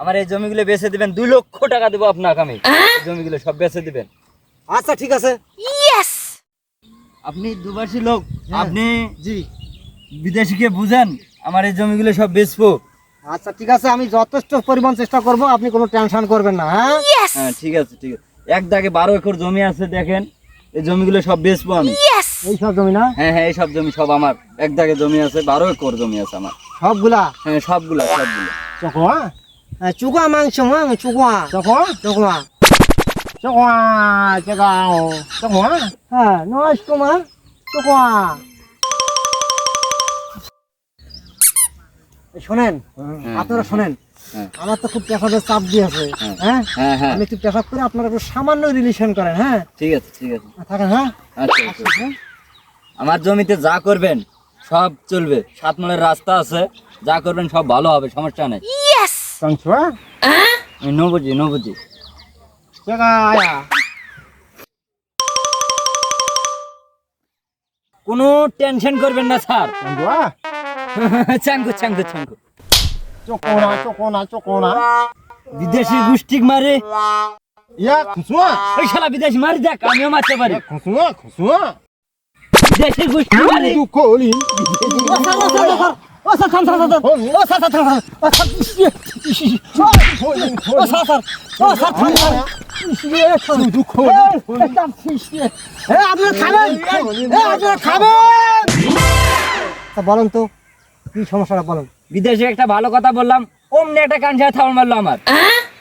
আমার এই জমিগুলো বেচে দিবেন দুই লক্ষ টাকা দেবো আপনাকে আমি। জমিগুলো সব বেচে দিবেন। আচ্ছা ঠিক আছে। আপনি দুবাসী লোক হ্যাঁ। আপনি জি। বিদেশিকে বুঝেন আমার এই জমিগুলো সব বেচবো। আচ্ছা ঠিক আছে আমি যথেষ্ট পরিমাণ চেষ্টা করব আপনি কোনো টেনশন করবেন না হ্যাঁ? হ্যাঁ ঠিক আছে ঠিক আছে। এক দাগে বারো একর জমি আছে দেখেন। এই জমিগুলো সব বেচবো আমি। এই সব জমি না? হ্যাঁ হ্যাঁ এই সব জমি সব আমার। এক দাগে জমি আছে বারো একর জমি আছে আমার। সবগুলা? হ্যাঁ সবগুলা সবগুলো। চকোয়া? চুকা মাংস মাং চুকা চকোয়া? চকোয়া। চকোয়া চকাও চকোয়া। হ্যাঁ নয় কুমার চকোয়া। শোনেন আপনারা শোনেন হ্যাঁ। আমার তো খুব পেশাদের চাপ হ্যাঁ। হ্যাঁ? হ্যাঁ হ্যাঁ। আমি একটু পেশাব করে আপনারা একটু সামান্য রিলেশন করেন হ্যাঁ? ঠিক আছে ঠিক আছে। থাকেন হ্যাঁ? আচ্ছা আচ্ছা। আমার জমিতে যা করবেন সব চলবে। সাত মালের রাস্তা আছে যা করবেন সব ভালো হবে সমস্যা নেই। সংসুয়া? আমি নবুজি নবুজি। কোনো টেনশন করবেন না স্যার। চাঙ্গু চাঙ্গু চাঙ্গু। চকোনা চকোনা চকোনা। বিদেশি গুষ্টিক মারে। ইয়া খুসুয়া? ওই শালা বিদেশি মারি দেখ আমিও মারতে পারি। খুসুয়া খুসুয়া? বিদেশি গুষ্টি মারে তু কোলি ও স্যার থাম থাম থাম ও স্যার থাম থাম ও স্যার ও স্যার স্যার ও স্যার থাম থাম। তু কোলি একদম এ আপনারা খাবেন। এ আপনারা তা বলেন তো কি সমস্যাটা বলেন? বিদেশে একটা ভালো কথা বললাম অমনি একটা কাঞ্চা থামড় মারলো আমার।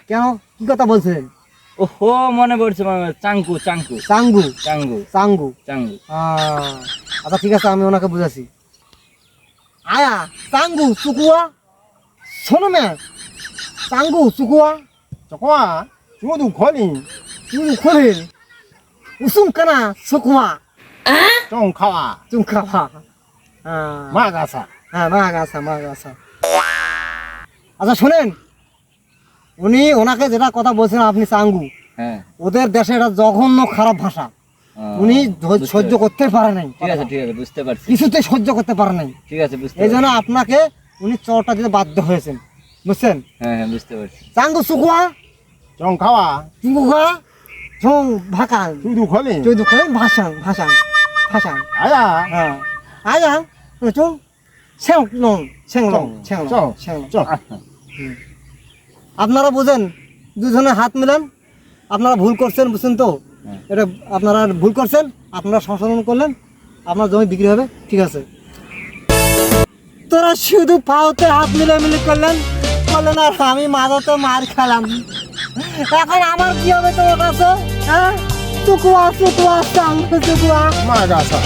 কেন? কি কথা বলছিলেন ওহো মনে পড়ছে মনে চাঙ্কু চাঙ্গু? চাঙ্গু। চাঙ্গু? চাঙ্গু। আহ, আচ্ছা ঠিক আছে আমি ওনাকে বুঝাছি আয়া চাঙ্গু চুকুয়া শোনো না। চাঙ্গু চুকুয়া চকুয়া চুদু খলি চুদু খলি উসুম কানা চকুয়া। চং খাওয়া চুং খাওয়া মা গাছা হ্যাঁ মা গাছা মা গাছা আচ্ছা শোনেন উনি ওনাকে যেটা কথা বলছেন আপনি চাঙ্গু হ্যাঁ। ওদের দেশে এটা জঘন্য খারাপ ভাষা। উনি সহ্য করতে পারে নাই। ঠিক আছে ঠিক আছে বুঝতে পারছি। কিছুতে সহ্য করতে পারে নাই। ঠিক আছে বুঝতে এই জন্য আপনাকে উনি চরটা দিতে বাধ্য হয়েছেন। বুঝছেন? হ্যাঁ হ্যাঁ বুঝতে পারছি। চাঙ্গু সুকুয়া চং খাওয়া। চিঙ্গু খাওয়া চং ভাকা তুই দুখলে তুই দুখলে ভাষা ভাষা ভাষা আয়া। হ্যাঁ। আয়া চং আপনারা বোঝেন দুজনে হাত মিলান আপনারা ভুল করছেন বুঝছেন তো? হ্যাঁ। এটা আপনারা ভুল করছেন আপনারা সংশোধন করলেন আপনার জমি বিক্রি হবে ঠিক আছে? তোরা শুধু পাওতে হাত মিলে মিলে করলেন করলেন আর আমি মাদাতে মার খেলাম। এখন আমার কি হবে তোমার কাছে হ্যাঁ? চুকুয়া চুকুয়া চাং চুকুয়া মা গাছা